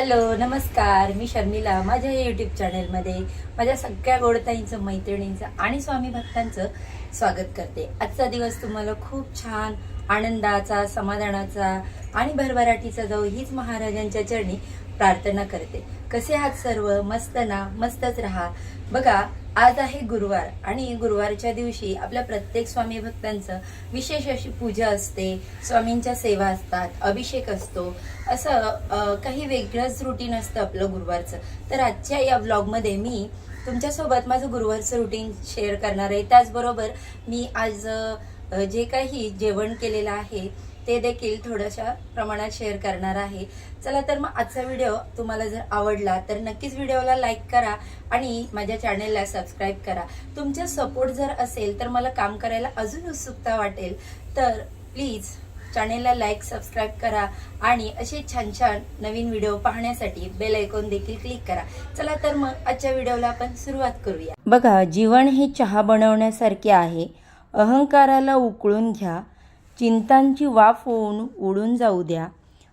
Hello नमस्कार. मी शर्मिला. माझ्या या यूट्यूब चॅनेलमध्ये माझ्या सगळ्या गोडताईंचं मैत्रिणींचं आणि स्वामी भक्तांचं स्वागत करते. आजचा दिवस तुम्हाला खूप छान आनंदाचा समाधानाचा आणि भरभराटीचा जाऊ हीच महाराजांच्या चरणी प्रार्थना करते. कसे आहात सर्व? मस्त ना? मस्तच राहा. बघा आज आहे गुरुवार आणि गुरुवारच्या दिवशी आपल्या प्रत्येक स्वामी भक्तांचं विशेष अशी पूजा असते. स्वामींच्या सेवा असतात अभिषेक असतो. असं काही वेगळंच रुटीन असतं आपलं गुरुवारचं. तर आजच्या या ब्लॉगमध्ये मी तुमच्यासोबत माझं गुरुवारचं रुटीन शेअर करणार आहे. त्याचबरोबर मी आज जे काही जेवण केलेलं आहे ते देखील थोड्याशा प्रमाणात शेअर करणार आहे. चला तर मग आजचा व्हिडिओ तुम्हाला जर आवडला तर नक्कीच व्हिडिओला लाईक करा आणि माझ्या चॅनेलला सबस्क्राईब करा. तुमचा सपोर्ट जर असेल तर मला काम करायला अजून उत्सुकता वाटेल. तर प्लीज चॅनेलला लाईक सबस्क्राईब करा आणि असे छान छान नवीन व्हिडिओ पाहण्यासाठी बेल ऐकून देखील क्लिक करा. चला तर मग आजच्या व्हिडिओला आपण सुरुवात करूया. बघा जीवन हे चहा बनवण्यासारखे आहे. अहंकाराला उकळून घ्या. चिंतांची वाफ होऊन उडून जाऊ द्या.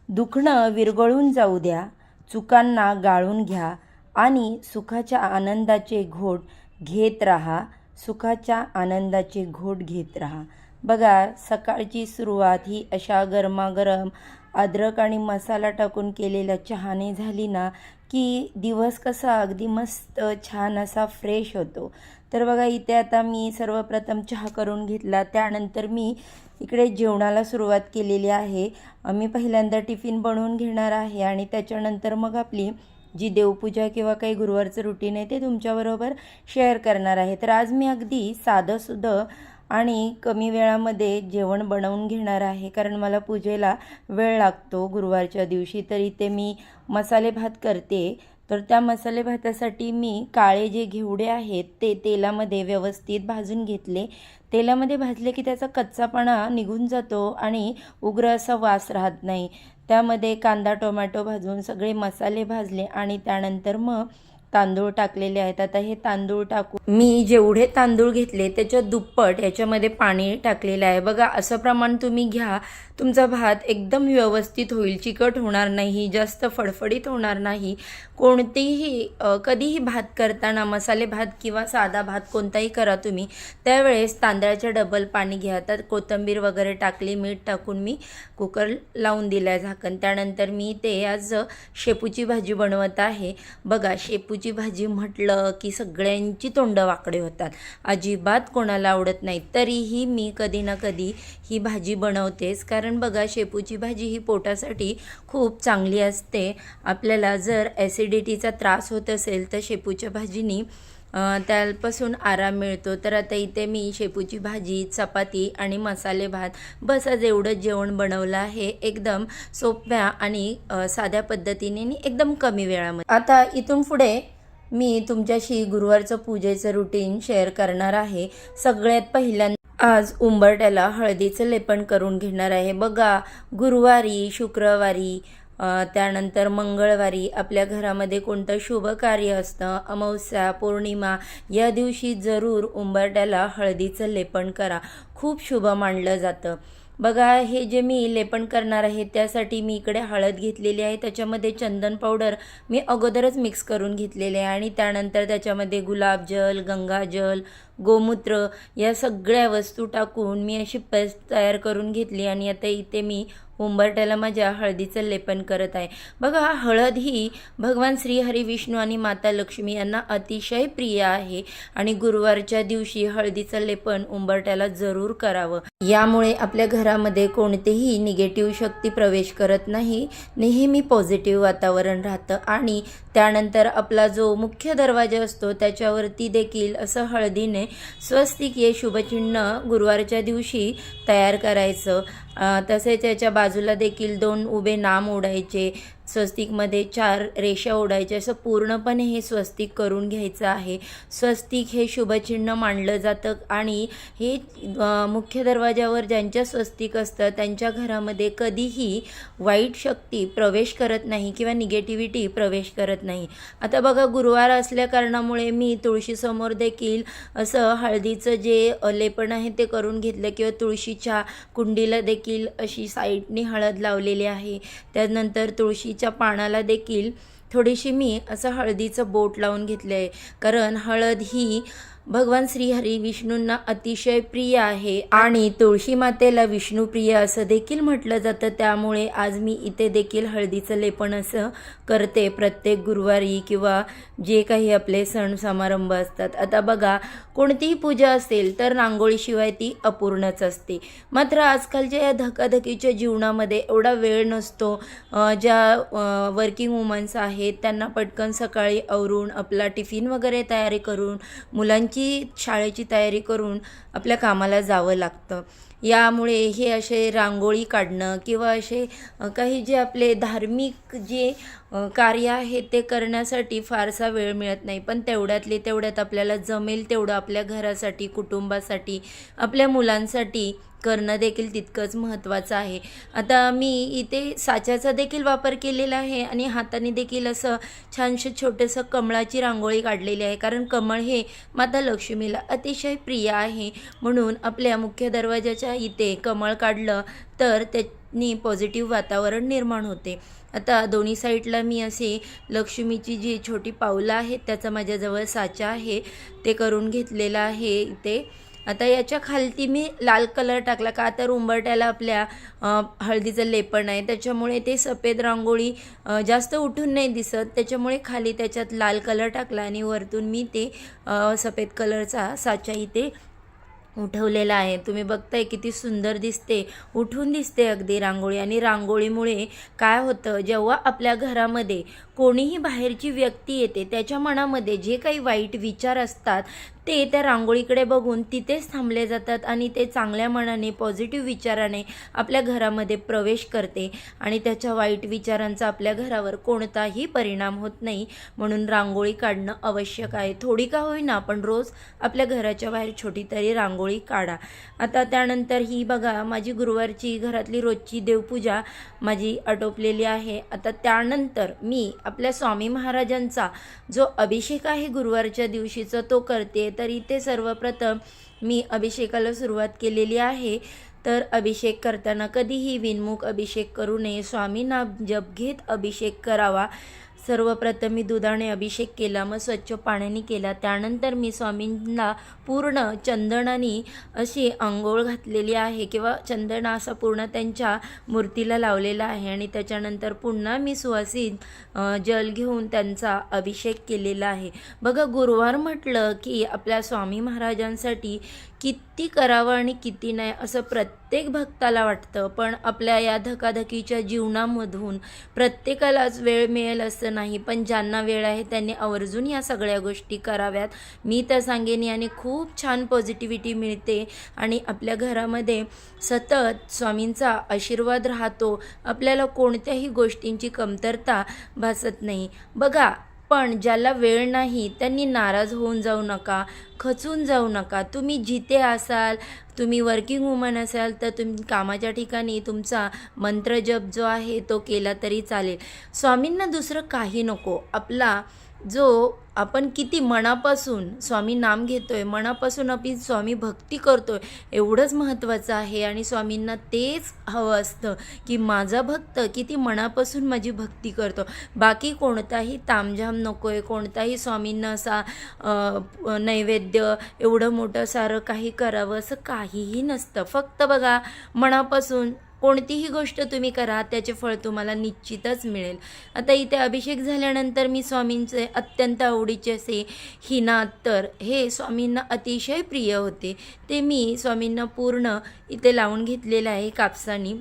दुखणं विरघळून जाऊ द्या. चुकांना गाळून घ्या आणि सुखाच्या आनंदाचे घोट घेत राहा. सुखाच्या आनंदाचे घोट घेत राहा. बघा सकाळची सुरुवात ही अशा गरमागरम अद्रक आणि मसाला टाकून केलेल्या चहाने झाली ना की दिवस कसा अगदी मस्त छान असा फ्रेश होतो. तर बघा इथे आता मी सर्वप्रथम चहा करून घेतला. त्यानंतर मी इकडे जेवणाला सुरुवात केलेली आहे. मी पहिल्यांदा टिफिन बनवून घेणार आहे आणि त्याच्यानंतर मग आपली जी देवपूजा किंवा काही गुरुवारचं रुटीन आहे ते तुमच्याबरोबर शेअर करणार आहे. तर आज मी अगदी साधंसुधं आणि कमी वेळामध्ये जेवण बनवून घेणार आहे. कारण मला पूजेला वेळ लागतो गुरुवारच्या दिवशी. तर इथे मी मसाले भात करते. तर त्या मसाले भातासाठी मी काळे जे घेवडे आहेत ते तेलामध्ये व्यवस्थित भाजून घेतले. तेलामध्ये भाजले की त्याचा कच्चापणा निघून जातो आणि उग्र असा वास राहत नाही. त्यामध्ये कांदा टोमॅटो भाजून सगळे मसाले भाजले आणि त्यानंतर मग तांदूळ टाकलेले आहेत. आता हे तांदूळ टाकू मी जेवढे तांदूळ घेतले त्याच्या दुप्पट याच्यामध्ये पाणी टाकलेलं आहे. बघा असं प्रमाण तुम्ही घ्या. तुमचा भात एकदम व्यवस्थित होईल. चिकट होणार नाही जास्त फडफडीत होणार नाही. कोणतेही कधीही भात करताना मसाले भात किंवा साधा भात कोणताही करा तुम्ही त्यावेळेस तांदळाच्या डबल पाणी घ्या. तर कोथिंबीर वगैरे टाकली मीठ टाकून मी कुकर लावून दिला आहे झाकण. त्यानंतर मी ते आज शेपूची भाजी बनवत आहे. बघा शेपूची भाजी म्हटलं की सगळ्यांची तोंड वाकडे होतात. अजिबात कोणाला आवडत नाही. तरीही मी कधी ना कधी ही भाजी बनवतेच. कारण बघा शेपूची भाजी ही पोटासाठी खूप चांगली असते. आपल्याला जर ॲसिडिटीचा त्रास होत असेल तर शेपूच्या भाजीनी त्यापासून आराम मिळतो. तर आता इथे मी शेपूची भाजी चपाती आणि मसाले भात बस आज एवढंच जेवण बनवलं आहे. एकदम सोप्या आणि साध्या पद्धतीने आणि एकदम कमी वेळामध्ये. आता इथून पुढे मी तुमच्याशी गुरुवारचं पूजेचं रुटीन शेअर करणार आहे. सगळ्यात पहिल्यांदा आज उंबरट्याला हळदीचं लेपन करून घेणार आहे. बघा गुरुवारी शुक्रवारी त्यानंतर मंगळवारी आपल्या घरामध्ये कोणतं शुभ कार्य असतं अमावस्या पौर्णिमा या दिवशी जरूर उंबरट्याला हळदीचं लेपन करा. खूप शुभ मानलं जातं. बघा हे जे मी लेपन करणार आहे त्यासाठी मी इकडे हळद घेतलेली आहे. त्याच्यामध्ये चंदन पावडर मी अगोदरच मिक्स करून घेतलेले आहे आणि त्यानंतर त्याच्यामध्ये गुलाबजल गंगाजल गोमूत्र या सगळ्या वस्तू टाकून मी अशी पेस्ट तयार करून घेतली आणि आता इथे मी उंबरट्याला माझ्या हळदीचं लेपन करत आहे. बघा हळद ही भगवान श्री हरी विष्णू आणि माता लक्ष्मी यांना अतिशय प्रिय आहे आणि गुरुवारच्या दिवशी हळदीचं लेपन उंबरट्याला जरूर करावं. यामुळे आपल्या घरामध्ये कोणतेही निगेटिव्ह शक्ती प्रवेश करत नाही. नेहमी पॉझिटिव्ह वातावरण राहतं आणि त्यानंतर आपला जो मुख्य दरवाजा असतो त्याच्यावरती देखील असं हळदीने स्वस्तिक हे शुभचिन्ह गुरुवारच्या दिवशी तयार करायचं. तसेच याच्या बाजूला देखील दोन उभे नाम ओढायचे स्वस्तिकमध्ये चार रेषा ओढायच्या असं पूर्णपणे हे स्वस्तिक करून घ्यायचं आहे. स्वस्तिक हे शुभचिन्ह मानलं जातं आणि हे मुख्य दरवाजावर ज्यांच्या स्वस्तिक असतं त्यांच्या घरामध्ये कधीही वाईट शक्ती प्रवेश करत नाही किंवा निगेटिव्हिटी प्रवेश करत नाही. आता बघा गुरुवार असल्या कारणामुळे मी तुळशीसमोर देखील असं हळदीचं जे लेपण आहे ते करून घेतलं किंवा तुळशीच्या कुंडीला देखील अशी साईडनी हळद लावलेली आहे. त्यानंतर तुळशी हळदीच्या पानाला देखील थोडीशी मी असं हळदीचं बोट लावून घेतलं आहे कारण हळद ही भगवान श्रीहरी विष्णूंना अतिशय प्रिय आहे आणि तुळशी मातेला विष्णुप्रिय असं देखील म्हटलं जातं. त्यामुळे आज मी इथे देखील हळदीचं लेपण असं करते. प्रत्येक गुरुवारी किंवा जे काही आपले सण समारंभ असतात. आता बघा कोणतीही पूजा असेल तर रांगोळीशिवाय ती अपूर्णच असते. मात्र आजकालच्या या धकाधकीच्या जीवनामध्ये एवढा वेळ नसतो. ज्या वर्किंग वुमन्स आहेत त्यांना पटकन सकाळी आवरून आपला टिफिन वगैरे तयारी करून मुलांची शाळेची तयारी करून आपल्या कामाला जावं लागतं. यामुळे हे असे रांगोळी काढणं किंवा असे काही जे आपले धार्मिक जे कार्य आहे ते करण्यासाठी फारसा वेळ मिळत नाही. पण तेवढ्यातले तेवढ्यात आपल्याला जमेल तेवढं आपल्या घरासाठी कुटुंबासाठी आपल्या मुलांसाठी करणं देखील तितकंच महत्त्वाचं आहे. आता मी इथे साच्याचा देखील वापर केलेला आहे आणि हाताने देखील असं छानशं छोटंसं कमळाची रांगोळी काढलेली आहे. कारण कमळ हे माता लक्ष्मीला अतिशय प्रिय आहे. म्हणून आपल्या मुख्य दरवाजाच्या इथे कमळ काढलं तर त्या नी पॉझिटिव्ह वातावरण निर्माण होते. आता दोन्ही साईडला मी असे लक्ष्मीची जी छोटी पावलं आहेत त्याचा माझ्याजवळ साचा आहे ते करून घेतलेला आहे इथे. आता याच्या खालती मी लाल कलर टाकला का तर उंबरट्याला आपल्या हळदीचं लेपण आहे. त्याच्यामुळे ते सफेद रांगोळी जास्त उठून नाही दिसत. त्याच्यामुळे खाली त्याच्यात लाल कलर टाकला आणि वरतून मी ते सफेद कलरचा साचा इथे उठवलेला आहे. तुम्ही बघताय किती सुंदर दिसते. उठून दिसते अगदी रांगोळी आणि रांगोळीमुळे काय होतं जेव्हा आपल्या घरामध्ये कोणीही बाहेरची व्यक्ती येते त्याच्या मनामध्ये जे काही वाईट विचार असतात ते त्या रांगोळीकडे बघून तिथेच थांबले जातात आणि ते चांगल्या मनाने पॉझिटिव्ह विचाराने आपल्या घरामध्ये प्रवेश करते आणि त्याच्या वाईट विचारांचा आपल्या घरावर कोणताही परिणाम होत नाही. म्हणून रांगोळी काढणं आवश्यक आहे. थोडी का होईना पण रोज आपल्या घराच्या बाहेर छोटी तरी रांगोळी काढा. आता त्यानंतर ही बघा माझी गुरुवारची घरातली रोजची देवपूजा माझी आटोपलेली आहे. आता त्यानंतर मी आपल्या स्वामी महाराजांचा जो अभिषेक आहे गुरुवारच्या दिवशीचा तो करते. तर इथे सर्वप्रथम मी अभिषेकाला सुरुवात केलेली आहे. तर अभिषेक करताना कधीही विनमुख अभिषेक करू नये. स्वामींना जप घेत अभिषेक करावा. सर्वप्रथम मी दुधाने अभिषेक केला मग स्वच्छ पाण्याने केला. त्यानंतर मी स्वामींना पूर्ण चंदनाने अशी आंघोळ घातलेली आहे किंवा चंदना असा पूर्ण त्यांच्या मूर्तीला लावलेला आहे आणि त्याच्यानंतर पुन्हा मी सुवासित जल घेऊन त्यांचा अभिषेक केलेला आहे. बघा गुरुवार म्हटलं की आपल्या स्वामी महाराजांसाठी किती करावं आणि किती नाही असं प्रत्येक भक्ताला वाटतं. पण आपल्या या धकाधकीच्या जीवनामधून प्रत्येकालाच वेळ मिळेल असं नाही. पण ज्यांना वेळ आहे त्यांनी आवर्जून या सगळ्या गोष्टी कराव्यात. मी तर सांगेन याने खूप छान पॉझिटिव्हिटी मिळते. आणि आपल्या घरामध्ये सतत स्वामींचा आशीर्वाद राहतो. आपल्याला कोणत्याही गोष्टींची कमतरता भासत नाही. बघा पण ज्याला वेळ नाही त्यांनी नाराज होऊन जाऊ नका खचून जाऊ नका. तुम्ही जिथे असाल तुम्ही वर्किंग वुमन असाल तर तुम्ही कामाच्या ठिकाणी तुमचा मंत्रजप जो आहे तो केला तरी चालेल. स्वामींना दुसरं काही नको. आपला जो आपण किती मनापासून स्वामी नाम घेतोय मनापासून आपण स्वामी भक्ती करतोय एवढंच महत्त्वाचं आहे. आणि स्वामींना तेच हवं असतं की माझा भक्त किती मनापासून माझी भक्ती करतो. बाकी कोणताही तामझाम नको आहे कोणताही स्वामींना असा नैवेद्य एवढं मोठं सारं काही करावं असं काहीही नसतं. फक्त बघा मनापासून कोणतीही गोष्ट तुम्ही करा त्याचे फळ तुम्हाला निश्चितच मिळेल. आता इथे अभिषेक झाल्यानंतर मी स्वामींचे अत्यंत आवडीचे असे हिनात्तर हे स्वामींना अतिशय प्रिय होते. ते मी स्वामींना पूर्ण इथे लावून घेतलेलं आहे कापसानी.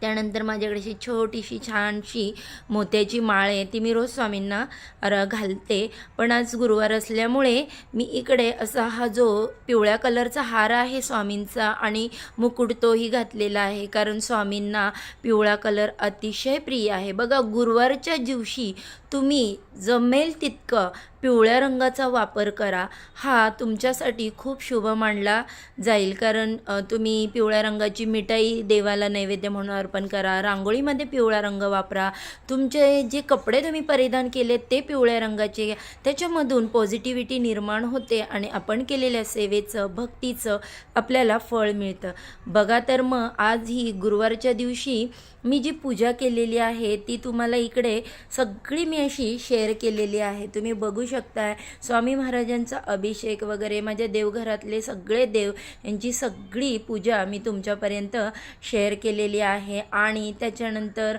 त्यानंतर माझ्याकडे अशी छोटीशी छानशी मोत्याची माळ आहे ती मी रोज स्वामींना र घालते. पण आज गुरुवार असल्यामुळे मी इकडे असा हा जो पिवळ्या कलरचा हार आहे स्वामींचा आणि मुकुट तोही घातलेला आहे कारण स्वामींना पिवळा कलर अतिशय प्रिय आहे. बघा गुरुवारच्या दिवशी तुम्ही जमेल तितकं पिवळ्या रंगाचा वापर करा. हा तुमच्यासाठी खूप शुभ मानला जाईल. कारण तुम्ही पिवळ्या रंगाची मिठाई देवाला नैवेद्य म्हणून अर्पण करा. रांगोळीमध्ये पिवळा रंग वापरा. तुमचे जे कपडे तुम्ही परिधान केले ते पिवळ्या रंगाचे घ्या. त्याच्यामधून पॉझिटिव्हिटी निर्माण होते आणि आपण केलेल्या सेवेचं भक्तीचं आपल्याला फळ मिळतं. बघा तर मग आज ही गुरुवारच्या दिवशी मी जी पूजा केलेली आहे ती तुम्हाला इकडे सगळी मी अशी शेअर केलेली आहे. तुम्ही बघू शकताय. स्वामी महाराजांचा अभिषेक वगैरे माझ्या देवघरातले सगळे देव यांची सगळी पूजा मी तुमच्यापर्यंत शेअर केलेली आहे. आणि त्याच्यानंतर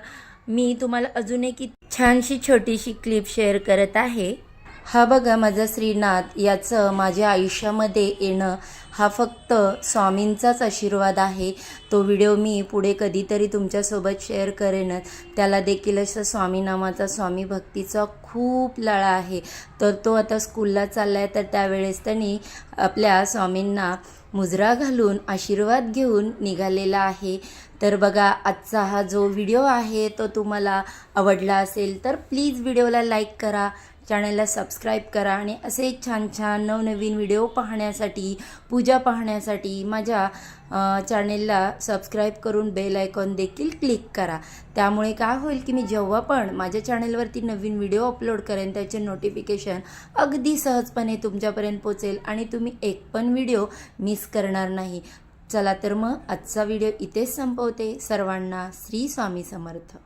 मी तुम्हाला अजून एक छानशी छोटीशी क्लिप शेअर करत आहे. हा बघा माझा श्रीनाथ याचं माझ्या आयुष्यामध्ये येणं हा फक्त स्वामींचाच आशीर्वाद आहे. तो व्हिडिओ मी पुढे कधीतरी तुमच्यासोबत शेअर करेनच त्याला देखील असं स्वामी नामाचा स्वामी भक्तीचा खूप लळा आहे. तर तो आता स्कूलला चालला आहे तर त्यावेळेस त्यांनी आपल्या स्वामींना मुजरा घालून आशीर्वाद घेऊन निघालेला आहे. तर बघा आजचा हा जो व्हिडिओ आहे तो तुम्हाला आवडला असेल तर प्लीज व्हिडिओला लाईक करा. चॅनलला सबस्क्राईब करा आणि असे छान छान नवनवीन व्हिडिओ पाहण्यासाठी पूजा पाहण्यासाठी माझ्या चॅनेलला सबस्क्राईब करून बेल आयकॉन देखील क्लिक करा. त्यामुळे काय होईल की मी जेव्हा पण माझ्या चॅनेलवरती नवीन व्हिडिओ अपलोड करेन त्याचे नोटिफिकेशन अगदी सहजपणे तुमच्यापर्यंत पोचेल आणि तुम्ही एक पण व्हिडिओ मिस करणार नाही. चला तर मग आजचा व्हिडिओ इथेच संपवते. सर्वांना श्री स्वामी समर्थ.